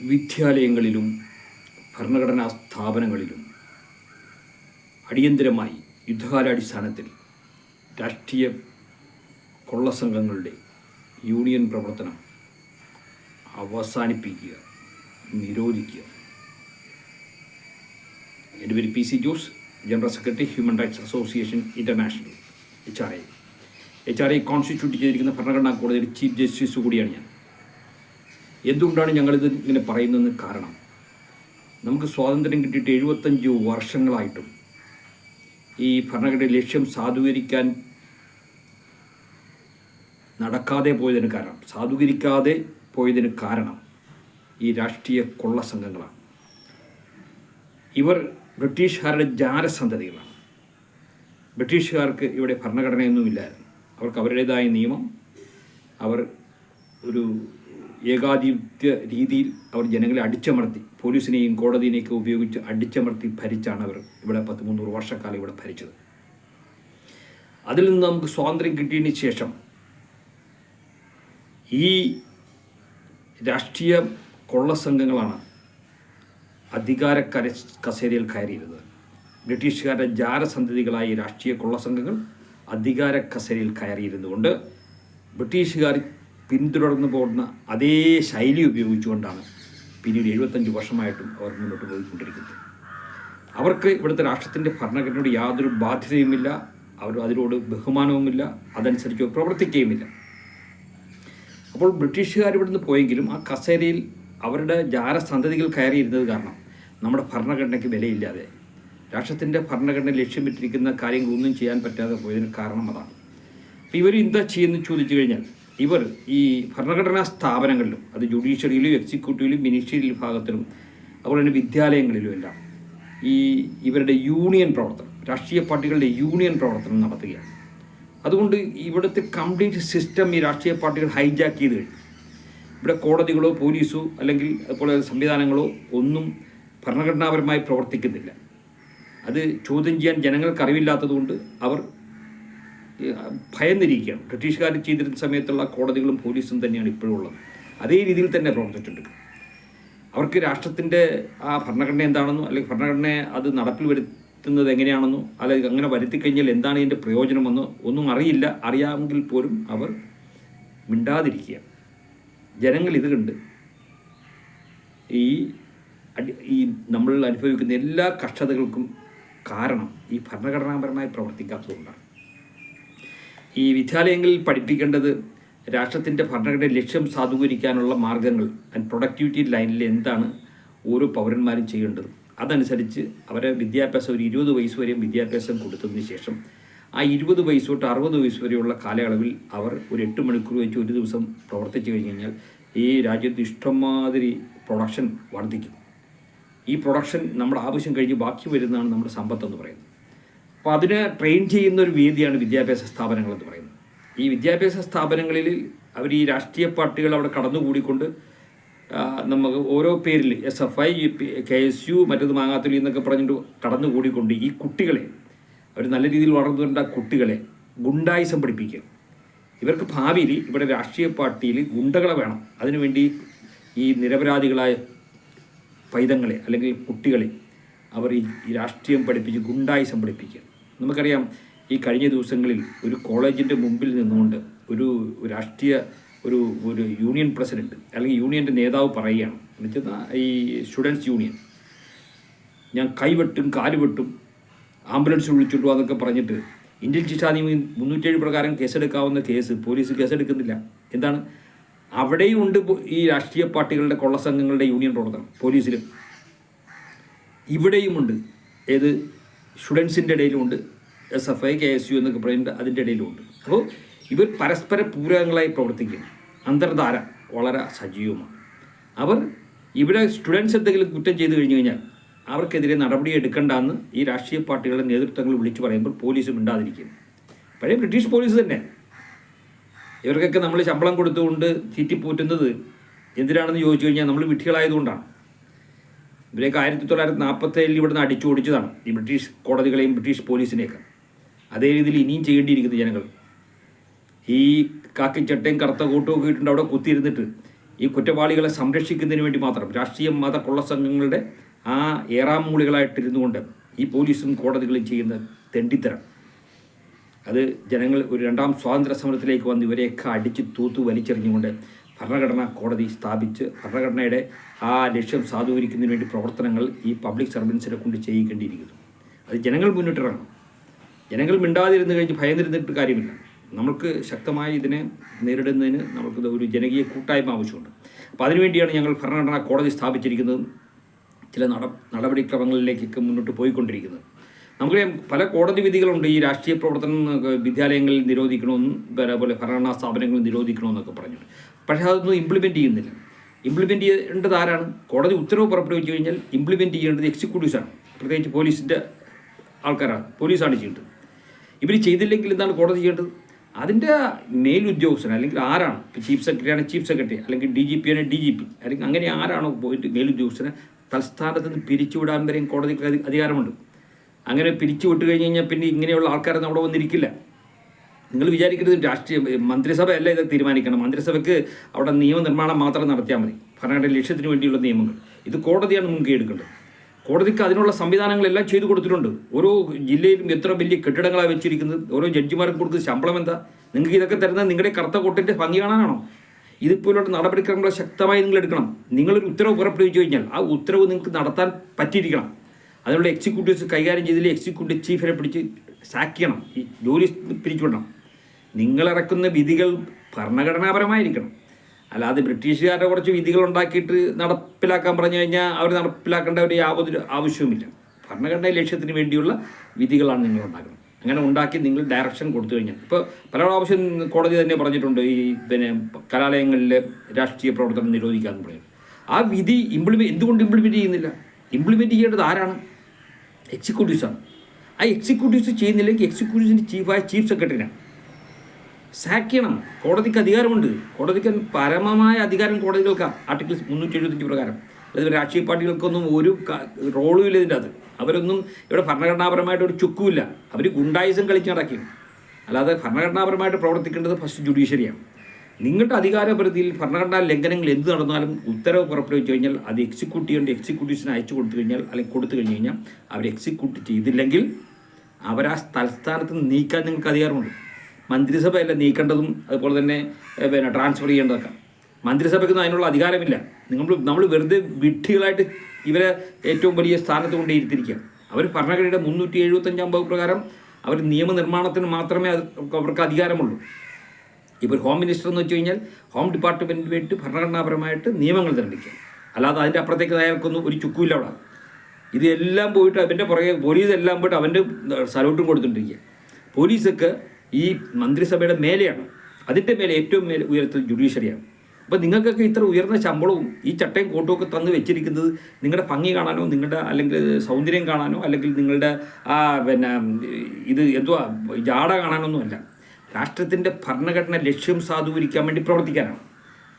വിദ്യാലയങ്ങളിലും ഭരണഘടനാ സ്ഥാപനങ്ങളിലും അടിയന്തരമായി യുദ്ധകാലാടിസ്ഥാനത്തിൽ രാഷ്ട്രീയ കൊള്ളസംഘങ്ങളുടെ യൂണിയൻ പ്രവർത്തനം അവസാനിപ്പിക്കുക നിരോധിക്കുക. എന്റെ പേര് P C Jose general secretary human rights association international H R I H R I constitute ചെയ്തിരിക്കുന്ന ഭരണഘടനാ കോടതിയുടെ ചീഫ് ജസ്റ്റിസ് കൂടിയാണ് ഞാൻ. എന്തുകൊണ്ടാണ് ഞങ്ങളിത് ഇങ്ങനെ പറയുന്നതെന്ന് കാരണം? നമുക്ക് സ്വാതന്ത്ര്യം കിട്ടിയിട്ട് എഴുപത്തഞ്ച് വർഷങ്ങളായിട്ടും ഈ ഭരണഘടന ലക്ഷ്യം സാധൂകരിക്കാൻ നടക്കാതെ പോയതിന് കാരണം സാധൂകരിക്കാതെ പോയതിന് കാരണം ഈ രാഷ്ട്രീയ കൊള്ള സംഘങ്ങളാണ്. ഇവർ ബ്രിട്ടീഷുകാരുടെ ജാരസന്തതികളാണ് ബ്രിട്ടീഷുകാർക്ക് ഇവിടെ ഭരണഘടനയൊന്നുമില്ലായിരുന്നു. അവർക്ക് അവരുടേതായ നിയമം അവർ ഒരു ഏകാധിപത്യ രീതിയിൽ അവർ ജനങ്ങളെ അടിച്ചമർത്തി പോലീസിനെയും കോടതിയെയൊക്കെ ഉപയോഗിച്ച് അടിച്ചമർത്തി ഭരിച്ചാണ് അവർ ഇവിടെ പത്ത് മുന്നൂറ് വർഷക്കാലം ഇവിടെ ഭരിച്ചത്. അതിൽ നിന്ന് നമുക്ക് സ്വാതന്ത്ര്യം കിട്ടിയതിന് ശേഷം ഈ രാഷ്ട്രീയ കൊള്ളസംഘങ്ങളാണ് അധികാര കര കസേരയിൽ കയറിയിരുന്നത്. ബ്രിട്ടീഷുകാരുടെ ജാരസന്ധതികളായി രാഷ്ട്രീയ രാഷ്ട്രീയ കൊള്ളസംഘങ്ങൾ അധികാര കസേരയിൽ കയറിയിരുന്നുകൊണ്ട് ബ്രിട്ടീഷുകാർ പിന്തുടർന്നു പോകുന്ന അതേ ശൈലി ഉപയോഗിച്ചുകൊണ്ടാണ് പിന്നീട് എഴുപത്തഞ്ച് വർഷമായിട്ടും അവർ മുന്നോട്ട് പോയിക്കൊണ്ടിരിക്കുന്നത്. അവർക്ക് ഇവിടുത്തെ രാഷ്ട്രത്തിന്റെ ഭരണഘടനയോട് യാതൊരു ബാധ്യതയുമില്ല അവർ അതിനോട് ബഹുമാനവുമില്ല അതനുസരിച്ച് പ്രവർത്തിക്കുകയുമില്ല. അപ്പോൾ ബ്രിട്ടീഷുകാർ ഇവിടുന്ന് പോയെങ്കിലും ആ കസേരയിൽ അവരുടെ ജാരസന്തതികൾ കയറിയിരുന്നത് കാരണം നമ്മുടെ ഭരണഘടനയ്ക്ക് വിലയില്ലാതെ രാഷ്ട്രത്തിന്റെ ഭരണഘടന ലക്ഷ്യമിട്ടിരിക്കുന്ന കാര്യങ്ങളൊന്നും ചെയ്യാൻ പറ്റാതെ പോയതിന് കാരണം അതാണ്. ഇവർ എന്താ ചെയ്യുന്നത് ചോദിച്ചു കഴിഞ്ഞാൽ ഇവർ ഈ ഭരണഘടനാ സ്ഥാപനങ്ങളിലും അത് ജുഡീഷ്യറിയിലും എക്സിക്യൂട്ടീവിലും മിനിസ്ട്രിയൽ വിഭാഗത്തിലും അതുപോലെ തന്നെ വിദ്യാലയങ്ങളിലും എല്ലാം ഈ ഇവരുടെ യൂണിയൻ പ്രവർത്തനം രാഷ്ട്രീയ പാർട്ടികളുടെ യൂണിയൻ പ്രവർത്തനം നടത്തുകയാണ്. അതുകൊണ്ട് ഇവിടുത്തെ കംപ്ലീറ്റ് സിസ്റ്റം ഈ രാഷ്ട്രീയ പാർട്ടികൾ ഹൈജാക്ക് ചെയ്ത് കഴിഞ്ഞു. ഇവിടെ കോടതികളോ പോലീസോ അല്ലെങ്കിൽ അതുപോലെ സംവിധാനങ്ങളോ ഒന്നും ഭരണഘടനാപരമായി പ്രവർത്തിക്കുന്നില്ല. അത് ചോദ്യം ചെയ്യാൻ ജനങ്ങൾക്ക് അറിവില്ലാത്തതുകൊണ്ട് അവർ ഭയന്നിരിക്കുകയാണ്. ബ്രിട്ടീഷുകാർ ചെയ്തിരുന്ന സമയത്തുള്ള കോടതികളും പോലീസും തന്നെയാണ് ഇപ്പോഴും ഉള്ളത് അതേ രീതിയിൽ തന്നെ പ്രവർത്തിച്ചിട്ടുണ്ട്. അവർക്ക് രാഷ്ട്രത്തിന്റെ ആ ഭരണഘടന എന്താണെന്നോ അല്ലെങ്കിൽ ഭരണഘടനയെ അത് നടപ്പിൽ വരുത്തുന്നത് എങ്ങനെയാണെന്നോ അല്ലെങ്കിൽ അങ്ങനെ വരുത്തിക്കഴിഞ്ഞാൽ എന്താണ് ഇതിന്റെ പ്രയോജനമെന്നോ ഒന്നും അറിയില്ല. അറിയാമെങ്കിൽ പോലും അവർ മിണ്ടാതിരിക്കുക ജനങ്ങൾ ഇത് കണ്ട് ഈ ഈ നമ്മൾ അനുഭവിക്കുന്ന എല്ലാ കഷ്ടതകൾക്കും കാരണം ഈ ഭരണഘടനാപരമായി പ്രവർത്തിക്കാത്തതുകൊണ്ടാണ്. ഈ വിദ്യാലയങ്ങളിൽ പഠിപ്പിക്കേണ്ടത് രാഷ്ട്രത്തിന്റെ ഭരണഘടന ലക്ഷ്യം സാധൂകരിക്കാനുള്ള മാർഗങ്ങൾ ആൻഡ് പ്രൊഡക്ടിവിറ്റി ലൈനിൽ എന്താണ് ഓരോ പൗരന്മാരും ചെയ്യേണ്ടത്. അതനുസരിച്ച് അവരെ വിദ്യാഭ്യാസം ഒരു ഇരുപത് വയസ്സ് വരെയും വിദ്യാഭ്യാസം കൊടുത്തതിന് ശേഷം ആ ഇരുപത് വയസ്സ് തൊട്ട് അറുപത് വയസ്സ് വരെയുള്ള കാലയളവിൽ അവർ ഒരു എട്ട് മണിക്കൂർ വെച്ച് ഒരു ദിവസം പ്രവർത്തിച്ചു കഴിഞ്ഞ് കഴിഞ്ഞാൽ ഈ രാജ്യത്ത് ഇഷ്ടംമാതിരി പ്രൊഡക്ഷൻ വർദ്ധിക്കും ഈ പ്രൊഡക്ഷൻ നമ്മുടെ ആവശ്യം കഴിഞ്ഞ് ബാക്കി വരുന്നതാണ് നമ്മുടെ സമ്പത്ത് എന്ന് പറയുന്നത്. അപ്പോൾ അതിനെ ട്രെയിൻ ചെയ്യുന്ന ഒരു വേദിയാണ് വിദ്യാഭ്യാസ സ്ഥാപനങ്ങൾ എന്ന് പറയുന്നത്. ഈ വിദ്യാഭ്യാസ സ്ഥാപനങ്ങളിൽ അവർ ഈ രാഷ്ട്രീയ പാർട്ടികൾ അവിടെ കടന്നുകൂടിക്കൊണ്ട് നമുക്ക് ഓരോ പേരിൽ S F I K S U മറ്റത് മാങ്ങാത്തൊലി എന്നൊക്കെ പറഞ്ഞിട്ട് കടന്നുകൂടിക്കൊണ്ട് ഈ കുട്ടികളെ അവർ നല്ല രീതിയിൽ വളർന്നു വരേണ്ട കുട്ടികളെ ഗുണ്ടായിസം പഠിപ്പിക്കുക. ഇവർക്ക് ഭാവിയിൽ ഇവിടെ രാഷ്ട്രീയ പാർട്ടിയിൽ ഗുണ്ടകളെ വേണം. അതിനുവേണ്ടി ഈ നിരപരാധികളായ പൈതങ്ങളെ അല്ലെങ്കിൽ കുട്ടികളെ അവർ ഈ രാഷ്ട്രീയം പഠിപ്പിച്ച് ഗുണ്ടായിസം പഠിപ്പിക്കുക. നമുക്കറിയാം ഈ കഴിഞ്ഞ ദിവസങ്ങളിൽ ഒരു കോളേജിന്റെ മുമ്പിൽ നിന്നുകൊണ്ട് ഒരു രാഷ്ട്രീയ ഒരു ഒരു യൂണിയൻ പ്രസിഡന്റ് അല്ലെങ്കിൽ യൂണിയന്റെ നേതാവ് പറയുകയാണ്. എന്നുവെച്ചാൽ ഈ സ്റ്റുഡൻസ് യൂണിയൻ. ഞാൻ കൈവെട്ടും കാലുവെട്ടും ആംബുലൻസ് വിളിച്ചിട്ടു എന്നൊക്കെ പറഞ്ഞിട്ട് ഇന്ത്യൻ ശിക്ഷാ നിയമം മുന്നൂറ്റേഴ് പ്രകാരം കേസെടുക്കാവുന്ന കേസ് പോലീസ് കേസെടുക്കുന്നില്ല. എന്താണ്? അവിടെയും ഉണ്ട് ഈ രാഷ്ട്രീയ പാർട്ടികളുടെ കൊള്ളസംഘങ്ങളുടെ യൂണിയൻ പ്രവർത്തനം പോലീസിലും. ഇവിടെയുമുണ്ട് ഏത്? സ്റ്റുഡൻസിന്റെ ഇടയിലുമുണ്ട് S F I K S U എന്നൊക്കെ പറയുന്നത് അതിന്റെ ഇടയിലുമുണ്ട് അപ്പോൾ ഇവർ പരസ്പര പൂരകങ്ങളായി പ്രവർത്തിക്കുന്നു അന്തർധാര വളരെ സജീവമാണ്. അവർ ഇവിടെ സ്റ്റുഡൻസ് എന്തെങ്കിലും കുറ്റം ചെയ്തു കഴിഞ്ഞു കഴിഞ്ഞാൽ അവർക്കെതിരെ നടപടി എടുക്കണ്ടെന്ന് ഈ രാഷ്ട്രീയ പാർട്ടികളുടെ നേതൃത്വങ്ങൾ വിളിച്ചു പറയുമ്പോൾ പോലീസും ഉണ്ടാതിരിക്കും പഴയ ബ്രിട്ടീഷ് പോലീസ് തന്നെ. ഇവർക്കൊക്കെ നമ്മൾ ശമ്പളം കൊടുത്തുകൊണ്ട് തീറ്റിപ്പോറ്റുന്നത് എന്തിനാണെന്ന് ചോദിച്ചു കഴിഞ്ഞാൽ നമ്മൾ വിട്ടികളായതുകൊണ്ടാണ് ഇവരെയൊക്കെ ആയിരത്തി തൊള്ളായിരത്തി നാൽപ്പത്തേഴിൽ ഇവിടുന്ന് അടിച്ചു ഓടിച്ചതാണ് ഈ ബ്രിട്ടീഷ് കോടതികളെയും ബ്രിട്ടീഷ് പോലീസിനെയൊക്കെ. അതേ രീതിയിൽ ഇനിയും ചെയ്യേണ്ടിയിരിക്കുന്നു ജനങ്ങൾ. ഈ കാക്കിച്ചട്ടയും കറുത്ത കോട്ടും ഒക്കെ ഇട്ടുണ്ട് അവിടെ കുത്തിയിരുന്നിട്ട് ഈ കുറ്റവാളികളെ സംരക്ഷിക്കുന്നതിന് വേണ്ടി മാത്രം രാഷ്ട്രീയ മത കൊള്ള സംഘങ്ങളുടെ ആ ഏറാം മൂളികളായിട്ടിരുന്നു കൊണ്ട് ഈ പോലീസും കോടതികളും ചെയ്യുന്ന തെണ്ടിത്തരം. അത് ജനങ്ങൾ ഒരു രണ്ടാം സ്വാതന്ത്ര്യ സമരത്തിലേക്ക് വന്ന് ഇവരെയൊക്കെ അടിച്ച് തൂത്ത് വലിച്ചെറിഞ്ഞുകൊണ്ട് ഭരണഘടനാ കോടതി സ്ഥാപിച്ച് ഭരണഘടനയുടെ ആ ലക്ഷ്യം സാധൂകരിക്കുന്നതിന് വേണ്ടി പ്രവർത്തനങ്ങൾ ഈ പബ്ലിക് സർവൻസിനെ കൊണ്ട് ചെയ്യിക്കേണ്ടിയിരിക്കുന്നു. അത് ജനങ്ങൾ മുന്നിട്ടിറങ്ങണം. ജനങ്ങൾ മിണ്ടാതിരുന്ന് കഴിഞ്ഞ് ഭയന്നിരുന്നിട്ട് കാര്യമില്ല. നമുക്ക് ശക്തമായി ഇതിനെ നേരിടുന്നതിന് നമുക്ക് ഒരു ജനകീയ കൂട്ടായ്മ ആവശ്യമുണ്ട്. അപ്പോൾ അതിനുവേണ്ടിയാണ് ഞങ്ങൾ ഭരണഘടനാ കോടതി സ്ഥാപിച്ചിരിക്കുന്നതും. ചില നട നടപടിക്രമങ്ങളിലേക്കൊക്കെ മുന്നോട്ട് പോയിക്കൊണ്ടിരിക്കുന്നത്. നമുക്കറിയാം പല കോടതി വിധികളുണ്ട്. ഈ രാഷ്ട്രീയ പ്രവർത്തനം വിദ്യാലയങ്ങളിൽ നിരോധിക്കണമെന്നും അതേപോലെ ഭരണഘടനാ സ്ഥാപനങ്ങൾ നിരോധിക്കണമെന്നൊക്കെ പറഞ്ഞിട്ടുണ്ട്. പക്ഷേ അതൊന്നും ഇംപ്ലിമെന്റ് ചെയ്യുന്നില്ല. ഇംപ്ലിമെന്റ് ചെയ്യേണ്ടത് ആരാണ്? കോടതി ഉത്തരവ് പുറപ്പെടുവിച്ചു കഴിഞ്ഞാൽ ഇംപ്ലിമെന്റ് ചെയ്യേണ്ടത് എക്സിക്യൂട്ടീവ്സാണ് പ്രത്യേകിച്ച് പോലീസിന്റെ ആൾക്കാരാണ്. പോലീസാണ് ചെയ്യേണ്ടത്. ഇവർ ചെയ്തില്ലെങ്കിൽ എന്താണ് കോടതി ചെയ്യേണ്ടത്? അതിന്റെ മേലുദ്യോഗസ്ഥൻ അല്ലെങ്കിൽ ആരാണ്? ഇപ്പോൾ ചീഫ് സെക്രട്ടറി ആണ് ചീഫ് സെക്രട്ടറി അല്ലെങ്കിൽ ഡി ജി പി ആണ് ഡി ജി പി അല്ലെങ്കിൽ അങ്ങനെ ആരാണോ പോയിട്ട് മേലുദ്യോഗസ്ഥനെ തൽസ്ഥാനത്ത് നിന്ന് പിരിച്ചുവിടാൻ വരെയും കോടതിക്ക് അധികാരമുണ്ട്. അങ്ങനെ പിരിച്ചു വിട്ട് കഴിഞ്ഞ് കഴിഞ്ഞാൽ പിന്നെ ഇങ്ങനെയുള്ള ആൾക്കാരൊന്നും അവിടെ വന്നിരിക്കില്ല. നിങ്ങൾ വിചാരിക്കരുത് രാഷ്ട്രീയ മന്ത്രിസഭയല്ല ഇത് തീരുമാനിക്കണം. മന്ത്രിസഭയ്ക്ക് അവിടെ നിയമനിർമ്മാണം മാത്രം നടത്തിയാൽ മതി. ഭരണഘടന ലക്ഷ്യത്തിന് വേണ്ടിയുള്ള നിയമങ്ങൾ. ഇത് കോടതിയാണ് മുൻകൈ എടുക്കേണ്ടത്. കോടതിക്ക് അതിനുള്ള സംവിധാനങ്ങളെല്ലാം ചെയ്തു കൊടുത്തിട്ടുണ്ട്. ഓരോ ജില്ലയിലും എത്ര വലിയ കെട്ടിടങ്ങളാണ് വെച്ചിരിക്കുന്നത് ഓരോ ജഡ്ജിമാർക്ക് കൊടുക്കുന്ന ശമ്പളം എന്താ? നിങ്ങൾക്ക് ഇതൊക്കെ തരുന്നത് നിങ്ങളുടെ കറുത്ത കൊട്ടിന്റെ ഭംഗി കാണാനാണോ? ഇതിപ്പോലുള്ള നടപടിക്രമങ്ങൾ ശക്തമായി നിങ്ങൾ എടുക്കണം. നിങ്ങളൊരു ഉത്തരവ് പുറപ്പെടുവിച്ചു കഴിഞ്ഞാൽ ആ ഉത്തരവ് നിങ്ങൾക്ക് നടത്താൻ പറ്റിയിരിക്കണം. അതിനുള്ള എക്സിക്യൂട്ടീവ്സ് കൈകാര്യം ചെയ്തതിൽ എക്സിക്യൂട്ടീവ് ചീഫിനെ പിടിച്ച് സാക്ക് ചെയ്യണം ഈ ജോലി പിരിച്ചുവിടണം. നിങ്ങളിറക്കുന്ന വിധികൾ ഭരണഘടനാപരമായിരിക്കണം. അല്ലാതെ ബ്രിട്ടീഷുകാരുടെ കുറച്ച് വിധികൾ ഉണ്ടാക്കിയിട്ട് നടപ്പിലാക്കാൻ പറഞ്ഞു കഴിഞ്ഞാൽ അവർ നടപ്പിലാക്കേണ്ട ഒരു യാതൊരു ആവശ്യവുമില്ല. ഭരണഘടനാ ലക്ഷ്യത്തിന് വേണ്ടിയുള്ള വിധികളാണ് നിങ്ങൾ ഉണ്ടാക്കുന്നത്. അങ്ങനെ ഉണ്ടാക്കി നിങ്ങൾ ഡയറക്ഷൻ കൊടുത്തു കഴിഞ്ഞാൽ. ഇപ്പോൾ പല പ്രാവശ്യം കോടതി തന്നെ പറഞ്ഞിട്ടുണ്ട് ഈ പിന്നെ കലാലയങ്ങളിലെ രാഷ്ട്രീയ പ്രവർത്തനം നിരോധിക്കാമെന്ന് പറയും ആ വിധി ഇംപ്ലിമെ എന്തുകൊണ്ട് ഇംപ്ലിമെന്റ് ചെയ്യുന്നില്ല? ഇംപ്ലിമെന്റ് ചെയ്യേണ്ടത് ആരാണ്? എക്സിക്യൂട്ടീവ്സാണ് ആ എക്സിക്യൂട്ടീവ്സ് ചെയ്യുന്നില്ലെങ്കിൽ എക്സിക്യൂട്ടീവ്സിന്റെ ചീഫായ ചീഫ് സെക്രട്ടറിയാണ് സാക്ക് ചെയ്യണം കോടതിക്ക് അധികാരമുണ്ട്. കോടതിക്ക് പരമമായ അധികാരം കോടതികൾക്കാണ്. ആർട്ടിക്കിൾ മുന്നൂറ്റി എഴുപത്തഞ്ച് പ്രകാരം. അതായത് രാഷ്ട്രീയ പാർട്ടികൾക്കൊന്നും ഒരു റോളും ഇല്ല ഇതിന്റെ അത് അവരൊന്നും ഇവിടെ ഭരണഘടനാപരമായിട്ട് ഒരു ചുക്കുമില്ല. അവർ ഗുണ്ടായുസം കളിച്ച് നടക്കും. അല്ലാതെ ഭരണഘടനാപരമായിട്ട് പ്രവർത്തിക്കേണ്ടത് ഫസ്റ്റ് ജുഡീഷ്യറിയാണ് നിങ്ങളുടെ അധികാരപരിധിയിൽ ഭരണഘടനാ ലംഘനങ്ങൾ എന്ത് നടന്നാലും ഉത്തരവ് പുറപ്പെടുവിച്ചു കഴിഞ്ഞാൽ അത് എക്സിക്യൂട്ടീവിന്റെ എക്സിക്യൂട്ടീവ്സിന് അയച്ചു കൊടുത്തു കഴിഞ്ഞാൽ അല്ലെങ്കിൽ കൊടുത്തു കഴിഞ്ഞു കഴിഞ്ഞാൽ അവർ എക്സിക്യൂട്ട് ചെയ്തില്ലെങ്കിൽ അവർ ആ തലസ്ഥാനത്ത് നിന്ന് നീക്കാൻ നിങ്ങൾക്ക് അധികാരമുണ്ട്. മന്ത്രിസഭയല്ല നീക്കേണ്ടതും അതുപോലെ തന്നെ പിന്നെ ട്രാൻസ്ഫർ ചെയ്യേണ്ടതൊക്കെ. മന്ത്രിസഭയ്ക്കൊന്നും അതിനുള്ള അധികാരമില്ല. നിങ്ങൾ നമ്മൾ വെറുതെ വിഡ്ഢികളായിട്ട് ഇവരെ ഏറ്റവും വലിയ സ്ഥാനത്ത് കൊണ്ടേ ഇരുത്തിരിക്കുക അവർ ഭരണഘടനയുടെ മുന്നൂറ്റി എഴുപത്തഞ്ചാം വകുപ്പ് പ്രകാരം അവർ നിയമനിർമ്മാണത്തിന് മാത്രമേ അവർക്ക് അധികാരമുള്ളൂ. ഇപ്പോൾ ഹോം മിനിസ്റ്റർ എന്ന് വെച്ച് കഴിഞ്ഞാൽ ഹോം ഡിപ്പാർട്ട്മെന്റിന് വേണ്ടി ഭരണഘടനാപരമായിട്ട് നിയമങ്ങൾ നിർമ്മിക്കുക. അല്ലാതെ അതിന്റെ അപ്പുറത്തേക്ക് അയാൾക്കൊന്നും ഒരു ചുക്കുമില്ല അവിടെ. ഇതെല്ലാം പോയിട്ട് അവന്റെ പുറകെ പോലീസ് എല്ലാം പോയിട്ട് അവന്റെ സലൂട്ടും കൊടുത്തുകൊണ്ടിരിക്കുക പോലീസൊക്കെ ഈ മന്ത്രിസഭയുടെ മേലെയാണ്. അതിന്റെ മേലെ ഏറ്റവും മേലെ ഉയരത്തിൽ ജുഡീഷ്യറിയാണ് അപ്പോൾ നിങ്ങൾക്കൊക്കെ ഇത്ര ഉയർന്ന ശമ്പളവും ഈ ചട്ടയും കോട്ടും ഒക്കെ തന്ന് വെച്ചിരിക്കുന്നത് നിങ്ങളുടെ ഭംഗി കാണാനോ നിങ്ങളുടെ അല്ലെങ്കിൽ സൗന്ദര്യം കാണാനോ അല്ലെങ്കിൽ നിങ്ങളുടെ ആ പിന്നെ ഇത് എന്തുവാ ജാട കാണാനൊന്നും രാഷ്ട്രത്തിന്റെ ഭരണഘടന ലക്ഷ്യം സാധൂകരിക്കാൻ വേണ്ടി പ്രവർത്തിക്കാനാണ്.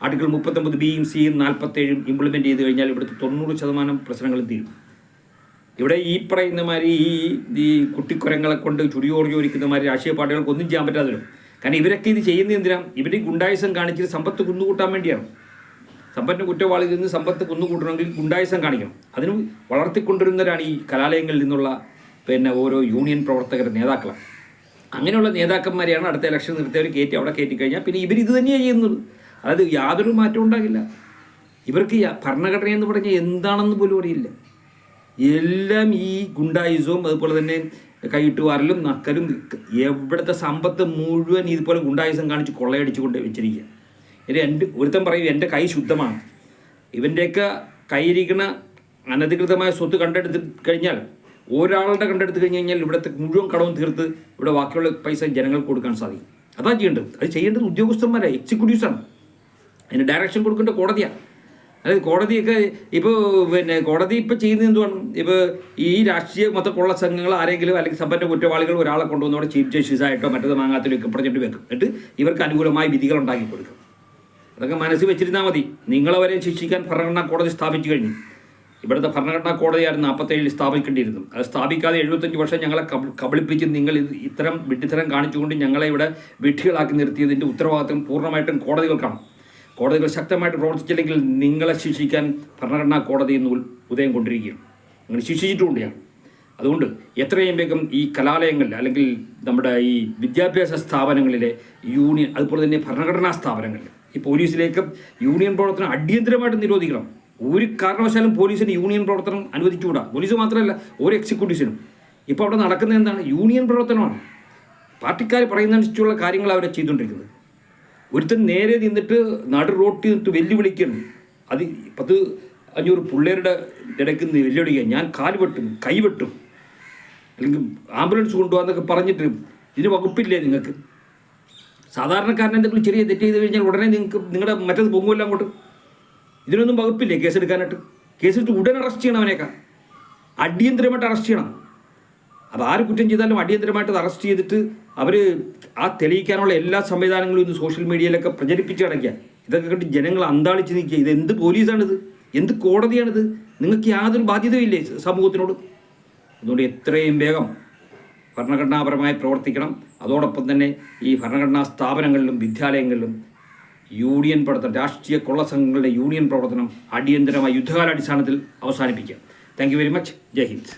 ആർട്ടിക്കിൾ മുപ്പത്തൊമ്പത് ബിയും സിയും നാൽപ്പത്തേഴും ഇംപ്ലിമെന്റ് ചെയ്ത് കഴിഞ്ഞാൽ ഇവിടുത്തെ തൊണ്ണൂറ് ശതമാനം പ്രശ്നങ്ങളും തീരും. ഇവിടെ ഈ പറയുന്ന മാതിരി ഈ ഈ കുട്ടിക്കുരങ്ങളെ കൊണ്ട് ചുടിയോർ ചോദിക്കുന്ന മാതിരി രാഷ്ട്രീയ പാർട്ടികൾക്ക് ഒന്നും ചെയ്യാൻ പറ്റാതെ വരും കാരണം ഇവരൊക്കെ ഇത് ചെയ്യുന്ന എന്തിനാ? ഇവർ ഗുണ്ടായുസം കാണിച്ചിട്ട് സമ്പത്ത് കുന്നുകൂട്ടാൻ വേണ്ടിയാണ്. സമ്പന്ന കുറ്റവാളിയിൽ നിന്ന് സമ്പത്ത് കുന്നുകൂട്ടണമെങ്കിൽ ഗുണ്ടായുസം കാണിക്കണം. അതിന് വളർത്തിക്കൊണ്ടിരുന്നവരാണ് ഈ കലാലയങ്ങളിൽ നിന്നുള്ള പിന്നെ ഓരോ യൂണിയൻ പ്രവർത്തകരുടെ നേതാക്കളാണ്. അങ്ങനെയുള്ള നേതാക്കന്മാരെയാണ് അടുത്ത ഇലക്ഷൻ നിർത്തിയവർ കയറ്റി അവിടെ കയറ്റി കഴിഞ്ഞാൽ പിന്നെ ഇവർ ഇത് തന്നെയാണ് ചെയ്യുന്നത്. അതായത് യാതൊരു മാറ്റവും ഉണ്ടാകില്ല. ഇവർക്ക് ഭരണഘടന എന്ന് പറഞ്ഞാൽ എന്താണെന്ന് പോലും അറിയില്ല. എല്ലാം ഈ ഗുണ്ടായുസവും അതുപോലെ തന്നെ കൈയിട്ട് വാരലും നക്കലും എവിടുത്തെ സമ്പത്ത് മുഴുവൻ ഇതുപോലെ ഗുണ്ടായുസം കാണിച്ച് കൊള്ളയടിച്ചു കൊണ്ട് വെച്ചിരിക്കുക. ഇനി എന്റെ ഒരുത്തൻ പറയും എന്റെ കൈ ശുദ്ധമാണ്. ഇവന്റെയൊക്കെ കൈയിരിക്കുന്ന അനധികൃതമായ സ്വത്ത് കണ്ടെടുത്ത് കഴിഞ്ഞാൽ ഒരാളുടെ കണ്ടെടുത്ത് കഴിഞ്ഞ് കഴിഞ്ഞാൽ ഇവിടുത്തെ മുഴുവൻ കടവും തീർത്ത് ഇവിടെ ബാക്കിയുള്ള പൈസ ജനങ്ങൾക്ക് കൊടുക്കാൻ സാധിക്കും. അതാ ചെയ്യേണ്ടത്. അത് ചെയ്യേണ്ടത് ഉദ്യോഗസ്ഥന്മാരെ എക്സിക്യൂട്ടീവ്സാണ് അതിന് ഡയറക്ഷൻ കൊടുക്കേണ്ട കോടതിയാണ് അതായത് കോടതിയൊക്കെ ഇപ്പോൾ പിന്നെ കോടതി ഇപ്പോൾ ചെയ്യുന്നത് എന്തുവാണ്? ഇപ്പോൾ ഈ രാഷ്ട്രീയ മത കൊള്ള സംഘങ്ങൾ ആരെങ്കിലും അല്ലെങ്കിൽ സമ്പന്ന കുറ്റവാളികൾ ഒരാളെ കൊണ്ടുവന്ന് അവിടെ ചീഫ് ജസ്റ്റിസ് ആയിട്ടോ മറ്റത് മാങ്ങാത്തിലോ ഒക്കെ പറഞ്ഞിട്ട് വെക്കും. എന്നിട്ട് ഇവർക്ക് അനുകൂലമായ വിധികൾ ഉണ്ടാക്കി കൊടുക്കും. അതൊക്കെ മനസ്സിൽ വെച്ചിരുന്നാൽ മതി. നിങ്ങളവരെ ശിക്ഷിക്കാൻ ഭരണഘടനാ കോടതി സ്ഥാപിച്ചു കഴിഞ്ഞു. ഇവിടുത്തെ ഭരണഘടനാ കോടതിയായിരുന്നു നാൽപ്പത്തേഴിൽ സ്ഥാപിക്കേണ്ടിയിരുന്നു അത് സ്ഥാപിക്കാതെ എഴുപത്തഞ്ച് വർഷം ഞങ്ങളെ കബ- കബളിപ്പിച്ച് നിങ്ങൾ ഇത് ഇത്തരം വിഡ്ഢിത്തരം കാണിച്ചുകൊണ്ട് ഞങ്ങളെ ഇവിടെ വിഡ്ഢികളാക്കി നിർത്തിയതിന്റെ ഉത്തരവാദിത്വം പൂർണമായിട്ടും കോടതികൾക്കാണ്. കോടതികൾ ശക്തമായിട്ട് പ്രവർത്തിച്ചില്ലെങ്കിൽ നിങ്ങളെ ശിക്ഷിക്കാൻ ഭരണഘടനാ കോടതി ഇന്ന് ഉദയം കൊണ്ടിരിക്കുകയാണ്. അങ്ങനെ ശിക്ഷിച്ചിട്ടുമുണ്ട് ഞാൻ. അതുകൊണ്ട് എത്രയും വേഗം ഈ കലാലയങ്ങളിൽ അല്ലെങ്കിൽ നമ്മുടെ ഈ വിദ്യാഭ്യാസ സ്ഥാപനങ്ങളിലെ യൂണിയൻ അതുപോലെ തന്നെ ഭരണഘടനാ സ്ഥാപനങ്ങളിൽ ഈ പോലീസിലേക്ക് യൂണിയൻ പ്രവർത്തനം അടിയന്തരമായിട്ട് നിരോധിക്കണം. ഒരു കാരണവശാലും പോലീസിന് യൂണിയൻ പ്രവർത്തനം അനുവദിച്ചുകൂടാ. പോലീസ് മാത്രമല്ല ഒരു എക്സിക്യൂട്ടീവ്സിനും. ഇപ്പോൾ അവിടെ നടക്കുന്നത് എന്താണ്? യൂണിയൻ പ്രവർത്തനമാണ്. പാർട്ടിക്കാർ പറയുന്നതനുസരിച്ചുള്ള കാര്യങ്ങൾ അവരെ ചെയ്തുകൊണ്ടിരിക്കുന്നത്. ഒരുത്തൻ നേരെ നിന്നിട്ട് നടു റോട്ടിൽ നിന്നിട്ട് വെല്ലുവിളിക്കണം അത് പത്ത് അഞ്ഞൂറ് പിള്ളേരുടെ ഇടയ്ക്ക് നിന്ന് വെല്ലുവിളിക്കുക. ഞാൻ കാൽ വെട്ടും കൈ വെട്ടും. അല്ലെങ്കിൽ ആംബുലൻസ് കൊണ്ടുപോകാന്നൊക്കെ പറഞ്ഞിട്ട് ഇതിന് വകുപ്പില്ലേ നിങ്ങൾക്ക്? സാധാരണക്കാരൻ എന്തെങ്കിലും ചെറിയ തെറ്റ് ചെയ്ത് കഴിഞ്ഞാൽ ഉടനെ നിങ്ങൾക്ക് നിങ്ങളുടെ മറ്റേത് പൊങ്ങുമല്ലോ അങ്ങോട്ട്. ഇതിനൊന്നും വകുപ്പില്ലേ കേസെടുക്കാനായിട്ട്? കേസെടുത്ത് ഉടൻ അറസ്റ്റ് ചെയ്യണം അടിയന്തരമായിട്ട് അറസ്റ്റ് ചെയ്യണം. അപ്പോൾ ആര് കുറ്റം ചെയ്താലും അടിയന്തരമായിട്ട് അറസ്റ്റ് ചെയ്തിട്ട് അവർ ആ തെളിയിക്കാനുള്ള എല്ലാ സംവിധാനങ്ങളും ഇന്ന് സോഷ്യൽ മീഡിയയിലൊക്കെ പ്രചരിപ്പിച്ച് കിടക്കുക ഇതൊക്കെ കണ്ട് ജനങ്ങൾ അന്താളിച്ച് നിൽക്കുക. ഇത് എന്ത് പോലീസാണിത്? എന്ത് കോടതിയാണിത്? നിങ്ങൾക്ക് യാതൊരു ബാധ്യതയില്ലേ സമൂഹത്തിനോട്? അതുകൊണ്ട് എത്രയും വേഗം ഭരണഘടനാപരമായി പ്രവർത്തിക്കണം. അതോടൊപ്പം തന്നെ ഈ ഭരണഘടനാ സ്ഥാപനങ്ങളിലും വിദ്യാലയങ്ങളിലും യൂണിയൻ പ്രവർത്തനം രാഷ്ട്രീയ കൊള്ള സംഘങ്ങളുടെ യൂണിയൻ പ്രവർത്തനം അടിയന്തരമായി യുദ്ധകാലാടിസ്ഥാനത്തിൽ അവസാനിപ്പിക്കുക താങ്ക് വെരി മച്ച് ജയ് ഹിന്ദ്